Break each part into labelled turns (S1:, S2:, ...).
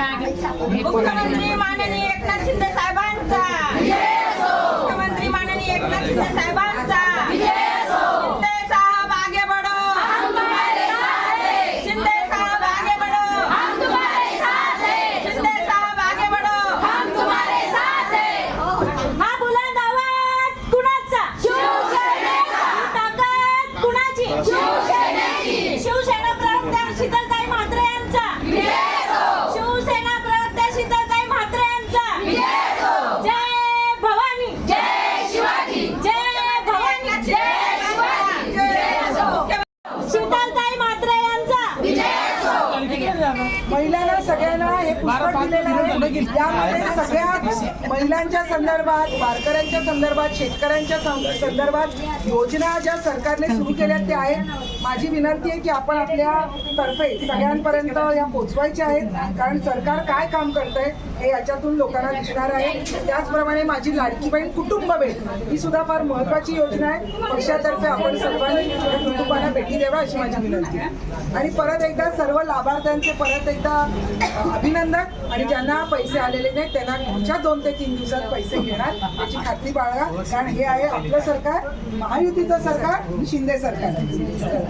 S1: मुख्यमंत्री माननीय एकनाथ शिंदे साहेबांचा मुख्यमंत्री माननीय एकनाथ शिंदे साहेबांचा शिंदे साहेब आगे बढ़ो शिंदे साहेब आगे बढ़ो शिंदे साहेब आगे बढ़ो
S2: हा बुलंद आवाज कुणाचा ही ताकद कुणाची शिवसेना प्रवक्त्या शीतलताई म्हात्रे यांचा शिवसेना प्रवक्त्या शीतलताई म्हात्रे यांचा जय भवानी जय भवानी शीतलताई म्हात्रे यांचा
S3: महिलांना सगळ्यांना हे पुस्तक दिलेलं यामध्ये सगळ्या महिलांच्या संदर्भात वारकऱ्यांच्या संदर्भात शेतकऱ्यांच्या सं- संदर्भात योजना ज्या सरकारने सुरू केल्या त्या आहेत. माझी विनंती आहे की आपण आपल्या तर्फे सगळ्यांपर्यंत या पोचवायच्या आहेत. कारण सरकार काय काम करतंय हे याच्यातून लोकांना दिसणार आहे. त्याचप्रमाणे माझी लाडकी बहीण कुटुंब भेट ही सुद्धा फार महत्वाची योजना आहे. पक्षातर्फे आपण सर्वांनी कुटुंबांना भेटी द्यावा अशी माझी विनंती आहे. आणि परत एकदा सर्व लाभार्थ्यांचे परत एकदा अभिनंदन. आणि ज्यांना पैसे आलेले नाहीत त्यांना पुढच्या दोन ते तीन दिवसात पैसे घेणार याची खात्री बाळगा. कारण हे आहे आपलं सरकार महायुतीचं सरकार शिंदे सरकार.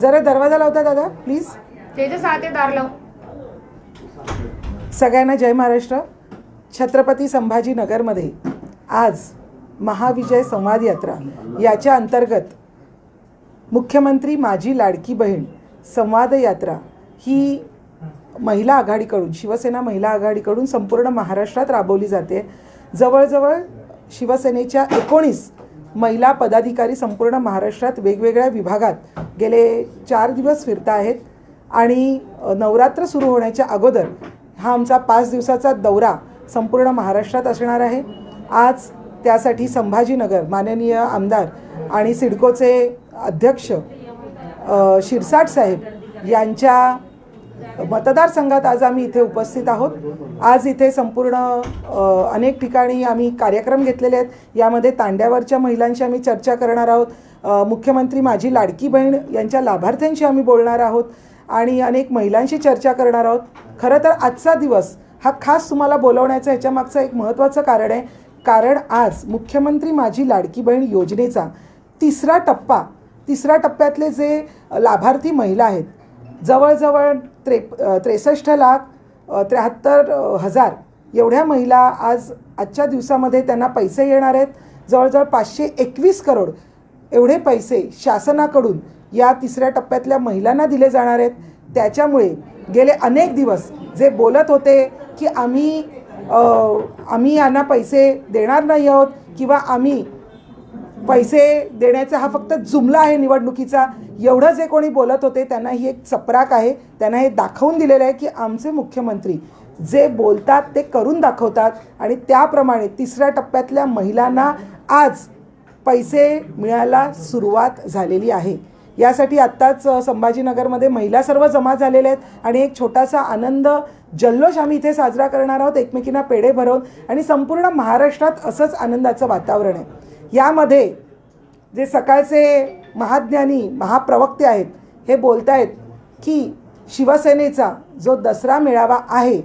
S3: जरा दरवाजा लावता दादा प्लीज
S4: तेजस आते दार लाव
S3: सगळ्यांना जय महाराष्ट्र. छत्रपती संभाजीनगरमध्ये आज महाविजय संवाद यात्रा याच्या अंतर्गत मुख्यमंत्री माझी लाडकी बहीण संवाद यात्रा ही महिला आघाडीकडून शिवसेना महिला आघाडीकडून संपूर्ण महाराष्ट्रात राबवली जाते. जवळजवळ शिवसेनेच्या एकोणीस महिला पदाधिकारी संपूर्ण महाराष्ट्रात वेगवेगळ्या विभागात गेले चार दिवस फिरत आहेत आणि नवरात्र सुरू होण्याच्या अगोदर हा आमचा पाच दिवसाचा दौरा संपूर्ण महाराष्ट्रात असणार आहे. आज त्यासाठी संभाजीनगर माननीय आमदार आणि सिडकोचे अध्यक्ष शिरसाट साहेब यांच्या मतदारसंघात आज आम्ही इथे उपस्थित आहोत. आज इथे संपूर्ण अनेक ठिकाणी आम्ही कार्यक्रम घेतलेले आहेत. यामध्ये तांड्यावरच्या महिलांशी आम्ही चर्चा करणार आहोत. मुख्यमंत्री माझी लाडकी बहीण यांच्या लाभार्थ्यांशी आम्ही बोलणार आहोत आणि अनेक महिलांशी चर्चा करणार आहोत. खरं तर आजचा दिवस हा खास तुम्हाला बोलवण्याचं ह्याच्यामागचं एक महत्त्वाचं कारण आहे. कारण आज मुख्यमंत्री माझी लाडकी बहीण योजनेचा तिसरा टप्पा तिसऱ्या टप्प्यातले जे लाभार्थी महिला आहेत जवळजवळ त्रे त्रेसष्ट लाख त्र्याहत्तर हजार एवढ्या महिला आज आजच्या दिवसामध्ये त्यांना पैसे येणार आहेत. जवळजवळ पाचशे एकवीस करोड एवढे पैसे शासनाकडून या तिसऱ्या टप्प्यातल्या महिलांना दिले जाणार आहेत. त्याच्यामुळे गेले अनेक दिवस जे बोलत होते की आम्ही आम्ही यांना पैसे देणार नाही आहोत किंवा आम्ही पैसे देण्याचा हा फक्त जुमला आहे निवडणुकीचा. एवढं जे कोणी बोलत होते त्यांना ही एक चपराक आहे. त्यांना हे दाखवून दिलेलं आहे की आमचे मुख्यमंत्री जे बोलतात ते करून दाखवतात आणि त्याप्रमाणे तिसऱ्या टप्प्यातल्या महिलांना आज पैसे मिळायला सुरुवात झालेली आहे. यासाठी आत्ताच संभाजीनगरमध्ये महिला सर्व जमा झालेल्या आहेत आणि एक छोटासा आनंद जल्लोष आम्ही इथे साजरा करणार आहोत एकमेकींना पेढे भरवून आणि संपूर्ण महाराष्ट्रात असंच आनंदाचं वातावरण आहे. यामध्ये जे सकाळचे महाज्ञानी महाप्रवक्ते आहेत हे बोलत आहेत की शिवसेनेचा जो दसरा मेळावा आहे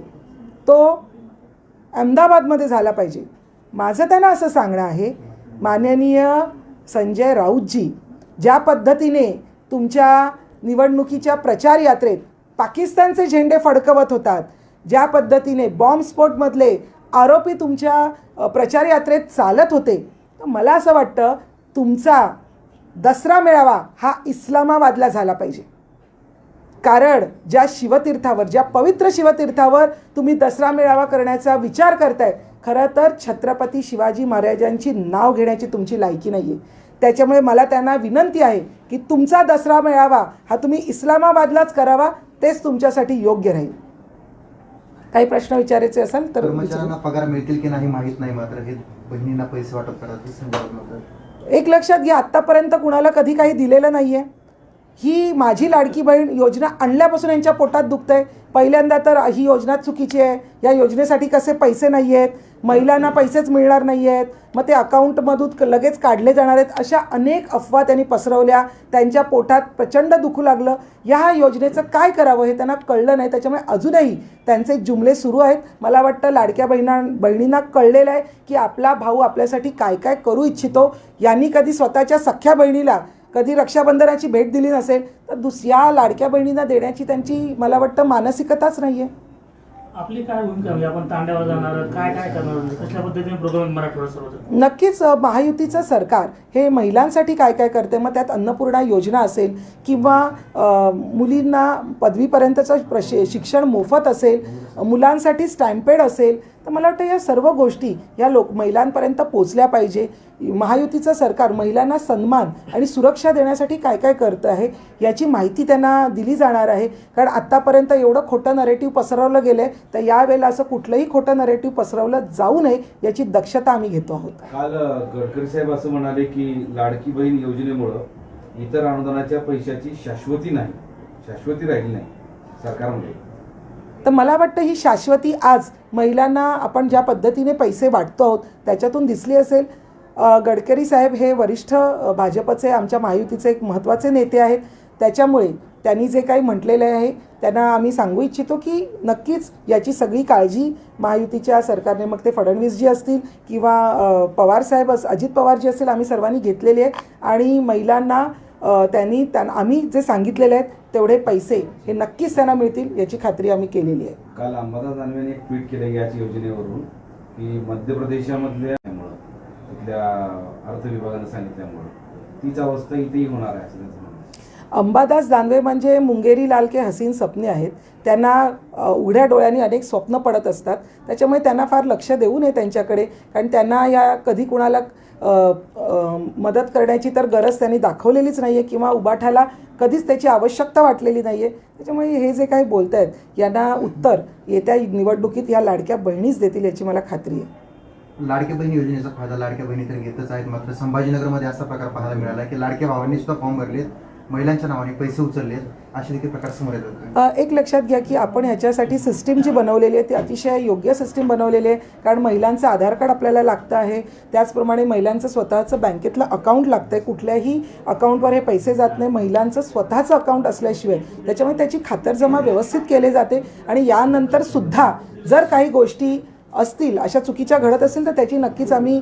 S3: तो अहमदाबादमध्ये झाला पाहिजे. माझं त्यांना असं सांगणं आहे माननीय संजय राऊतजी ज्या पद्धतीने तुमच्या निवडणुकीच्या प्रचार यात्रेत पाकिस्तानचे झेंडे फडकवत होतात ज्या पद्धतीने बॉम्बस्फोटमधले आरोपी तुमच्या प्रचार यात्रेत चालत होते तर मला असं वाटतं तुमचा दसरा मेळावा हा इस्लामाबादला झाला पाहिजे. कारण ज्या शिवतीर्थावर ज्या पवित्र शिवतीर्थावर तुम्ही दसरा मेळावा करण्याचा विचार करताय खरं तर छत्रपती शिवाजी महाराजांची नाव घेण्याची तुमची लायकी नाही आहे त्याच्यामुळे मला त्यांना विनंती आहे की तुमचा दसरा मेळावा हा तुम्ही इस्लामाबादलाच करावा तेच तुमच्यासाठी योग्य राहील. काही प्रश्न विचारायचे असेल तर.
S5: कर्मचाऱ्यांना पगार मिळतील की नाही माहीत नाही मात्र हे बहिणींना पैसे वाटप संदर्भात
S3: एक लक्षात घ्या आत्तापर्यंत कुणाला कधी काही दिलेलं नाही आहे ही माझी लाडकी बहीण योजना आणल्यापासून यांच्या पोटात दुखतंय. पहिल्यांदा तर ही योजना चुकीची आहे. या योजनेसाठी कसे पैसे नाही आहेत महिलांना पैसेच मिळणार नाही आहेत मग ते अकाउंटमधून क- लगेच काढले जाणार आहेत. अशा अनेक अफवा त्यांनी पसरवल्या. त्यांच्या पोटात प्रचंड दुखू लागलं. या योजनेचं काय करावं हे त्यांना कळलं नाही. त्याच्यामुळे अजूनही त्यांचे जुमले सुरू आहेत. मला वाटतं लाडक्या बहिणा बहिणींना कळलेलं आहे की आपला भाऊ आपल्यासाठी काय काय करू इच्छितो. यांनी कधी स्वतःच्या सख्ख्या बहिणीला कधी रक्षाबंधनाची भेट दिली नसेल तर दुसऱ्या लाडक्या बहिणींना देण्याची त्यांची मला वाटतं मानसिकताच नाही आहे
S6: आपली काय भूमिका म्हणजे आपण तांड्यावर जाणार आहोत, काय काय करणार आहोत? कशा पद्धतीने प्रोग्राम मराठवाडा सर्व
S3: नक्कीच अ, महायुतीचं सरकार हे महिलांसाठी काय काय करते? मग त्यात अन्नपूर्णा योजना असेल किंवा अ, मुलींना पदवीपर्यंतचं प्रशि शिक्षण मोफत असेल मुलांसाठी स्टॅम्पेड असेल तर मला वाटतं या सर्व गोष्टी या लोक महिलांपर्यंत पोचल्या पाहिजे. महायुतीचं सरकार महिलांना सन्मान आणि सुरक्षा देण्यासाठी काय काय करतं आहे याची माहिती त्यांना दिली जाणार आहे. कारण आत्तापर्यंत एवढं खोटं नरेटिव्ह पसरवलं गेलं आहे तर यावेळेला असं कुठलंही खोटं नरेटिव्ह पसरवलं जाऊ नये याची दक्षता आम्ही घेतो आहोत.
S7: काल गडकरी साहेब असं म्हणाले की लाडकी बहीण योजनेमुळं इतर अनुदानाच्या पैशाची शाश्वती नाही शाश्वती राहिली नाही सरकारमध्ये.
S3: तर मला वाटतं ही शाश्वती आज महिलांना आपण ज्या पद्धतीने पैसे वाटतो आहोत त्याच्यातून दिसली असेल. गडकरी साहेब हे वरिष्ठ भाजपचे आमच्या महायुतीचे एक महत्त्वाचे नेते आहेत. त्याच्यामुळे त्यांनी जे काही म्हटलेलं आहे त्यांना आम्ही सांगू इच्छितो की नक्कीच याची सगळी काळजी महायुतीच्या सरकारने मग ते फडणवीस जी असतील किंवा पवार साहेब अस अजित पवार जी असतील आम्ही सर्वांनी घेतलेली आहे. आणि महिलांना त्यांनी त्यां आम्ही जे सांगितलेले आहेत तेवढे पैसे हे नक्कीच त्यांना मिळतील याची खात्री आम्ही केलेली आहे.
S7: काल अंबादास दानवेने एक ट्विट केलं याच योजनेवरून की मध्य प्रदेशामधल्या तिथल्या अर्थ विभागानं सांगितल्यामुळं तीच अवस्था इथेही होणार आहे असं.
S3: अंबादास दानवे म्हणजे मुंगेरी लाल के हसीन सपने आहेत. त्यांना उघड्या डोळ्यांनी अनेक स्वप्न पडत असतात. त्याच्यामुळे त्यांना फार लक्ष देऊ नये त्यांच्याकडे कारण त्यांना या कधी कुणाला मदत करण्याची तर गरज त्यांनी दाखवलेलीच नाही आहे किंवा उबाठाला कधीच त्याची आवश्यकता वाटलेली नाही आहे त्याच्यामुळे हे जे काही बोलत आहेत यांना उत्तर येत्या निवडणुकीत या लाडक्या बहिणीच देतील याची मला खात्री आहे.
S5: लाडक्या बहीण योजनेचा फायदा लाडक्या बहिणी तर घेतच आहेत. मात्र संभाजीनगरमध्ये असा प्रकार पाहायला मिळाला की लाडक्या भावांनी सुद्धा फॉर्म भरलेत. महिलांच्या नावाने पैसे उचलले असे देखील प्रकार समोर येतात.
S3: एक लक्षात घ्या की आपण ह्याच्यासाठी सिस्टीम जी बनवलेली आहे ती अतिशय योग्य सिस्टीम बनवलेली आहे. कारण महिलांचं आधार कार्ड आपल्याला लागतं आहे. त्याचप्रमाणे महिलांचं स्वतःचं बँकेतलं अकाउंट लागतं आहे कुठल्याही अकाउंटवर हे पैसे जात नाही. महिलांचं स्वतःचं अकाउंट असल्याशिवाय त्याच्यामुळे त्याची खातरजमा व्यवस्थित केली जाते. आणि यानंतर सुद्धा जर काही गोष्टी असतील अशा चुकीच्या घडत असेल तर त्याची नक्कीच आम्ही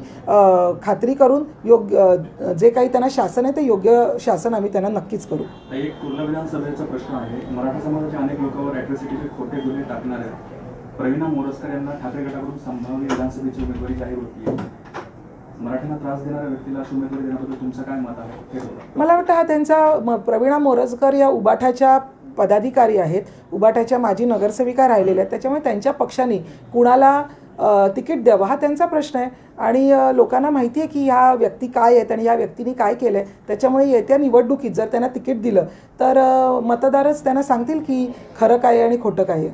S3: खात्री करून योग्य जे काही त्यांना शासन आहे ते योग्य शासन आम्ही त्यांना नक्कीच करू.
S8: एक कुर्ला विधानसभेचा प्रश्न आहे. मराठा समाजाच्या अनेक लोकांवर खोटे गुन्हे टाकणार आहेत. प्रवीणा मोरजकर यांना ठाकरे गटाकडून संभाव्य विधानसभेची उमेदवारी जाहीर होती मराठ्यांना त्रास देणाऱ्या व्यक्तीला अशी उमेदवारी देण्याबद्दल तुमचं काय मत आहे? बोला.
S3: मला वाटतं हा त्यांचा प्रवीणा मोरजकर या उबाठाच्या पदाधिकारी आहेत. उबाठाच्या माजी नगरसेविका राहिलेल्या आहेत. त्याच्यामुळे त्यांच्या पक्षाने कुणाला तिकीट द्यावं. हा त्यांचा प्रश्न आहे. आणि लोकांना माहिती आहे की ह्या व्यक्ती काय आहेत आणि या व्यक्तीने काय केलं आहे त्याच्यामुळे येत्या निवडणुकीत जर त्यांना तिकीट दिलं तर मतदारच त्यांना सांगतील की खरं काय आहे आणि खोटं काय आहे.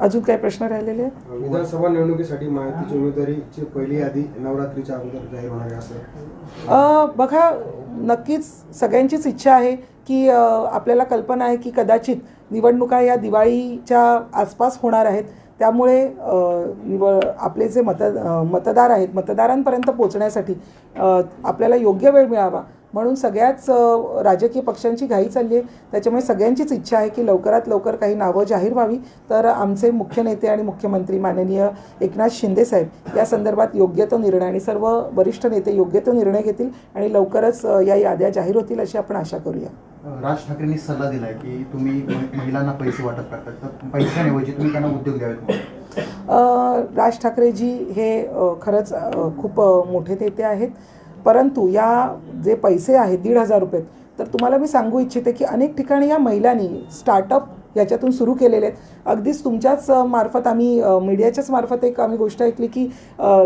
S3: अजून काही प्रश्न राहिलेले आहेत?
S9: विधानसभा निवडणुकीसाठी महायुतीची उमेदवारीची पहिली यादी नवरात्रीच्या अगोदर जाहीर होणार आहे असं.
S3: अ, बघा नक्कीच सगळ्यांचीच इच्छा आहे की अ, आपल्याला कल्पना आहे की कदाचित निवडणुका या दिवाळीच्या आसपास होणार आहेत. त्यामुळे अ, निवड आपले जे मत अ, मतदार आहेत मतदारांपर्यंत पोचण्यासाठी अ, आपल्याला योग्य वेळ मिळावा. म्हणून सगळ्याच राजकीय पक्षांची घाई चालली आहे. त्याच्यामुळे सगळ्यांचीच इच्छा आहे की लवकरात लवकर काही नावं जाहीर व्हावी. तर आमचे मुख्य नेते आणि मुख्यमंत्री माननीय एकनाथ शिंदे साहेब या संदर्भात योग्य तो निर्णय आणि सर्व वरिष्ठ नेते योग्य तो निर्णय घेतील आणि लवकरच या याद्या जाहीर होतील अशी आपण आशा करूया.
S5: राज ठाकरेंनी सल्ला दिलाय की तुम्ही महिलांना पैसे वाटप करतात. तर पैशांऐवजी तुम्ही त्यांना उद्योग द्यावेत
S3: राज ठाकरेजी हे खरंच खूप मोठे नेते आहेत. परंतु या जे पैसे आहेत दीड हजार रुपये तर तुम्हाला मी सांगू इच्छिते की अनेक ठिकाणी या महिलांनी स्टार्टअप याच्यातून सुरू केलेले आहेत. अगदीच तुमच्याच मार्फत आम्ही मीडियाच्याच मार्फत एक आम्ही गोष्ट ऐकली की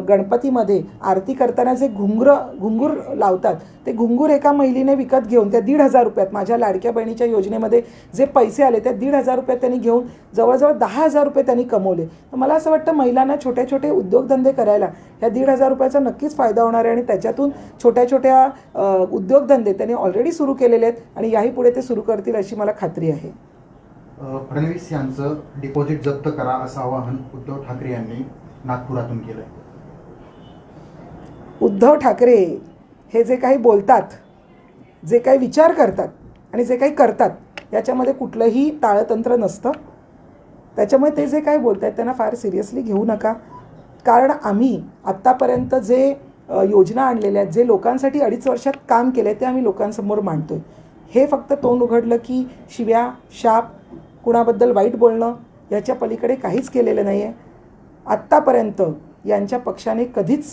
S3: गणपतीमध्ये आरती करताना जे घुंगर घुंगूर लावतात ते घुंगूर एका महिलेने विकत घेऊन त्या दीड हजार रुपयात माझ्या लाडक्या बहिणीच्या योजनेमध्ये जे पैसे आले त्या दीड हजार रुपयात त्यांनी घेऊन जवळजवळ दहा हजार रुपये त्यांनी कमवले. तर मला असं वाटतं महिलांना छोटे छोटे उद्योगधंदे करायला ह्या दीड हजार रुपयाचा नक्कीच फायदा होणार आहे. आणि त्याच्यातून छोट्या छोट्या उद्योगधंदे त्यांनी ऑलरेडी सुरू केलेले आहेत आणि याही पुढे ते सुरू करतील अशी मला खात्री आहे.
S5: फडणवीस यांचं डिपॉझिट जप्त करा असं आवाहन उद्धव ठाकरे यांनी नागपुरातून केलंय.
S3: उद्धव ठाकरे हे जे काही बोलतात जे काही विचार करतात आणि जे काही करतात याच्यामध्ये कुठलंही ताळतंत्र नसतं. त्याच्यामुळे ते जे काही बोलत आहेत त्यांना फार सिरियसली घेऊ नका. कारण आम्ही आत्तापर्यंत जे योजना आणलेल्या आहेत जे लोकांसाठी अडीच वर्षात काम केलं आहे ते आम्ही लोकांसमोर मांडतो आहे हे फक्त तोंड उघडलं की शिव्या शाप कुणाबद्दल वाईट बोलणं याच्या पलीकडे काहीच केलेलं नाही आहे आत्तापर्यंत यांच्या पक्षाने कधीच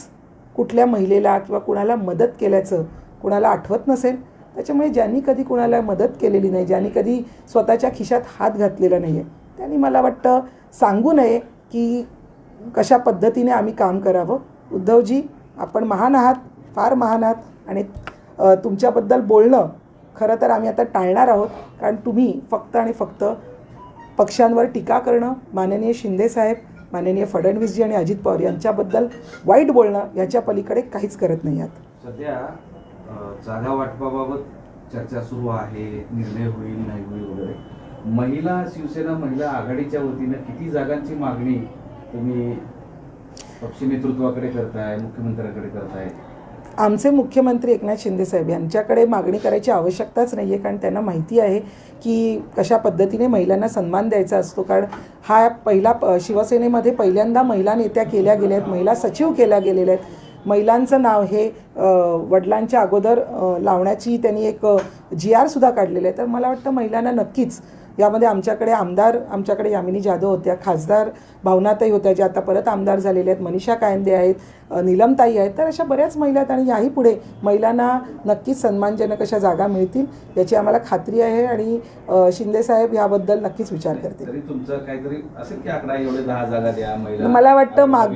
S3: कुठल्या महिलेला किंवा कुणाला मदत केल्याचं कुणाला आठवत नसेल. त्याच्यामुळे ज्यांनी कधी कुणाला मदत केलेली नाही ज्यांनी कधी स्वतःच्या खिशात हात घातलेला नाही आहे त्यांनी मला वाटतं सांगू नये की कशा पद्धतीने आम्ही काम करावं. उद्धवजी आपण महान आहात फार महान आहात आणि तुमच्याबद्दल बोलणं खरं तर आम्ही आता टाळणार आहोत. कारण तुम्ही फक्त आणि फक्त पक्षांवर टीका करणं माननीय शिंदेसाहेब माननीय फडणवीसजी आणि अजित पवार यांच्याबद्दल वाईट बोलणं याच्या पलीकडे काहीच करत नाही आहात.
S7: सध्या जागा वाटपाबाबत चर्चा सुरू आहे निर्णय होईल नाही होईल वगैरे. महिला शिवसेना महिला आघाडीच्या वतीनं किती जागांची मागणी तुम्ही पक्ष नेतृत्वाकडे करताय मुख्यमंत्र्यांकडे करताय?
S3: आमचे मुख्यमंत्री एकनाथ शिंदेसाहेब यांच्याकडे मागणी करायची आवश्यकताच नाही आहे कारण त्यांना माहिती आहे की कशा पद्धतीने महिलांना सन्मान द्यायचा असतो. कारण हा पहिला प- शिवसेनेमध्ये पहिल्यांदा महिला नेत्या केल्या गेल्या आहेत महिला सचिव केल्या गेलेल्या आहेत. महिलांचं नाव हे वडिलांच्या अगोदर लावण्याची त्यांनी एक जी आरसुद्धा काढलेलं आहे. तर मला वाटतं महिलांना नक्कीच यामध्ये आमच्याकडे आमदार आमच्याकडे यामिनी जाधव होत्या खासदार भावनाताई होत्या ज्या आता परत आमदार झालेल्या आहेत. मनीषा कायंदे आहेत. नीलमताई आहेत. तर अशा बऱ्याच महिला आहेत आणि याही पुढे महिलांना नक्कीच सन्मानजनक अशा जागा मिळतील याची आम्हाला खात्री आहे आणि शिंदेसाहेब याबद्दल नक्कीच विचार करतील. मला वाटतं माग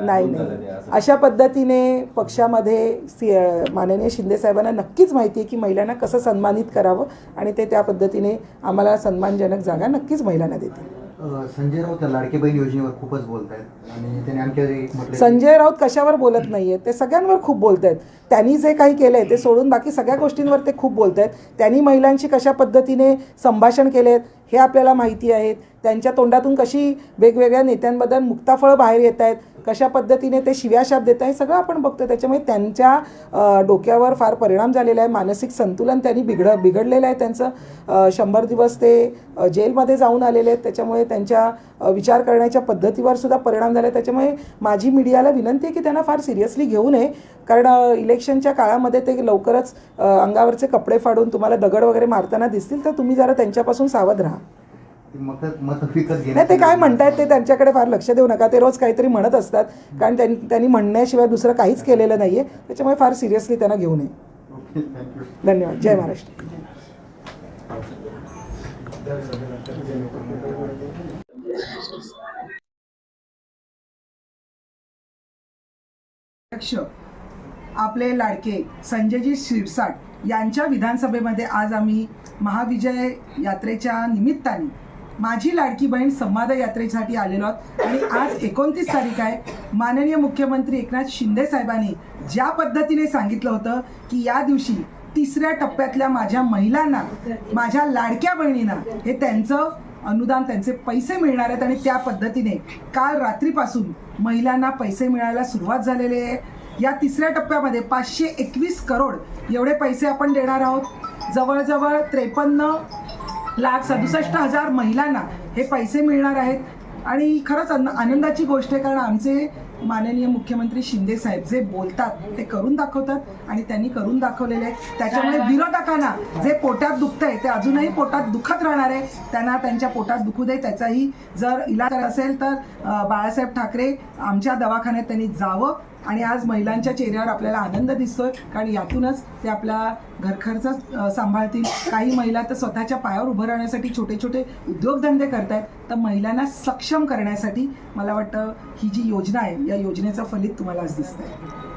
S3: नाही नाही. अशा पद्धतीने पक्षामध्ये सी माननीय शिंदेसाहेबांना नक्कीच माहिती आहे की महिलांना कसं सन्मानित करावं आणि ते त्या पद्धतीने आम्हाला सन्मानजनक जागा नक्कीच महिलांना देतील.
S5: संजय राऊत लाडके बहीण योजनेवर खूपच बोलत आहेत आणि त्यांनी
S3: संजय राऊत कशावर बोलत नाहीये ते सगळ्यांवर खूप बोलत आहेत त्यांनी जे काही केलं आहे ते सोडून बाकी सगळ्या गोष्टींवर ते खूप बोलत आहेत त्यांनी महिलांशी कशा पद्धतीने संभाषण केले आहेत हे आपल्याला माहिती आहेत. त्यांच्या तोंडातून कशी वेगवेगळ्या नेत्यांबद्दल मुक्ताफळं बाहेर येत आहेत कशा पद्धतीने ते शिव्याशाप देत आहे सगळं आपण बघतो त्याच्यामुळे त्यांच्या डोक्यावर फार परिणाम झालेला आहे. मानसिक संतुलन त्यांनी बिघड बिघडलेलं आहे त्यांचं. शंभर दिवस ते जेलमध्ये जाऊन आलेले आहेत. त्याच्यामुळे त्यांच्या विचार करण्याच्या पद्धतीवर सुद्धा परिणाम झाला आहे त्याच्यामुळे माझी मीडियाला विनंती आहे की त्यांना फार सिरियसली घेऊ नये. कारण इलेक्शनच्या काळामध्ये ते लवकरच अंगावरचे कपडे फाडून तुम्हाला दगड वगैरे मारताना दिसतील. तर तुम्ही जरा त्यांच्यापासून सावध राहा
S5: मत मत विकत घेण्याची
S3: नाही ते काय म्हणतायत ते त्यांच्याकडे फार लक्ष देऊ नका. ते रोज काहीतरी म्हणत असतात. कारण त्यांनी म्हणण्याशिवाय दुसरं काहीच केलेलं नाही आहे त्याच्यामुळे फार सिरियसली त्यांना घेऊ नये.
S5: ओके थँक्यू
S3: धन्यवाद. जय महाराष्ट्र. आपले लाडके संजयजी शिरसाट यांच्या विधानसभेमध्ये आज आम्ही महाविजय यात्रेच्या निमित्ताने माझी लाडकी बहीण संवाद यात्रेसाठी आलेलो आहोत. आणि आज एकोणतीस तारीख आहे. माननीय मुख्यमंत्री एकनाथ शिंदे साहेबांनी ज्या पद्धतीने सांगितलं होतं की या दिवशी तिसऱ्या टप्प्यातल्या माझ्या महिलांना माझ्या लाडक्या बहिणींना हे त्यांचं अनुदान त्यांचे पैसे मिळणार आहेत. आणि त्या पद्धतीने काल रात्रीपासून महिलांना पैसे मिळायला सुरुवात झालेली आहे. या तिसऱ्या टप्प्यामध्ये पाचशे एकवीस करोड एवढे पैसे आपण देणार आहोत. जवळजवळ त्रेपन्न लाख सदुसष्ट हजार महिलांना हे पैसे मिळणार आहेत. आणि खरंच आन- आनंदाची गोष्ट आहे कारण आमचे माननीय मुख्यमंत्री शिंदे साहेब जे बोलतात ते करून दाखवतात आणि त्यांनी करून दाखवलेले आहे त्याच्यामुळे विरोधकांना जे पोटात दुखतंय ते अजूनही पोटात दुखत राहणार आहे. त्यांना त्यांच्या पोटात दुखू दे त्याचाही जर इलाज असेल तर बाळासाहेब ठाकरे आमच्या दवाखान्यात त्यांनी जावं. आणि आज महिलांच्या चेहऱ्यावर आपल्याला आनंद दिसतोय कारण यातूनच ते आपला घरखर्च सांभाळतील. काही महिला तर स्वतःच्या पायावर उभं राहण्यासाठी छोटे छोटे उद्योगधंदे करतायत. तर महिलांना सक्षम करण्यासाठी मला वाटतं ही जी योजना आहे या योजनेचं फलित तुम्हाला आज दिसतंय.